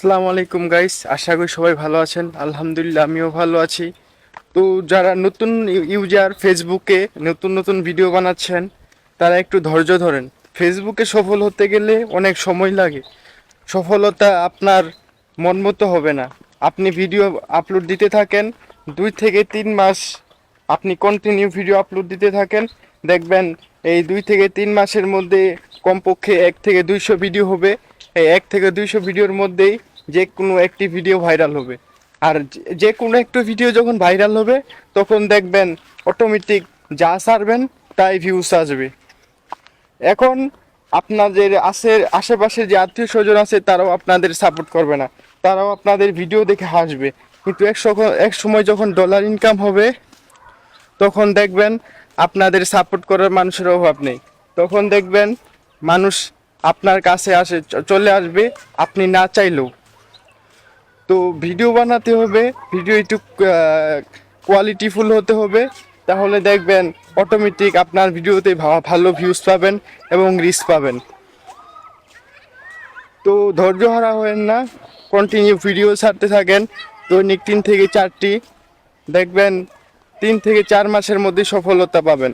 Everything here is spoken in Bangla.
আসসালামু আলাইকুম গাইস আশা করি সবাই ভালো আছেন। আলহামদুলিল্লাহ, আমিও ভালো আছি। তো যারা নতুন ইউজার ফেসবুকে নতুন নতুন ভিডিও বানাচ্ছেন, তারা একটু ধৈর্য ধরেন। ফেসবুকে সফল হতে গেলে অনেক সময় লাগে। সফলতা আপনার মন মতো হবে না। আপনি ভিডিও আপলোড দিতে থাকেন, দুই থেকে তিন মাস আপনি কন্টিনিউ ভিডিও আপলোড দিতে থাকেন। দেখবেন এই দুই থেকে তিন মাসের মধ্যে কমপক্ষে এক থেকে দুইশো ভিডিও হবে। এই এক থেকে দুইশো ভিডিওর মধ্যেই যে কোনো একটি ভিডিও ভাইরাল হবে। আর যে- কোনো একটু ভিডিও যখন ভাইরাল হবে, তখন দেখবেন অটোমেটিক যা সারবেন তাই ভিউস আসবে। এখন আপনাদের আশে আশেপাশে যে আত্মীয় স্বজন আছে, তারাও আপনাদের সাপোর্ট করবে না। তারাও আপনাদের ভিডিও দেখে হাসবে। কিন্তু এক এক সময় যখন ডলার ইনকাম হবে, তখন দেখবেন আপনাদের সাপোর্ট করার মানুষের অভাব নেই। তখন দেখবেন মানুষ আপনার কাছে আসে চলে আসবে, আপনি না চাইলেও। তো ভিডিও বানাতে হবে, ভিডিও একটু কোয়ালিটিফুল হতে হবে। তাহলে দেখবেন অটোমেটিক আপনার ভিডিওতে ভালো ভিউজ পাবেন এবং রিস্ক পাবেন। তো ধৈর্য হারা হবেন না কন্টিনিউ ভিডিও ছাড়তে থাকেন। দৈনিক তিন থেকে চারটি, দেখবেন তিন থেকে চার মাসের মধ্যে সফলতা পাবেন।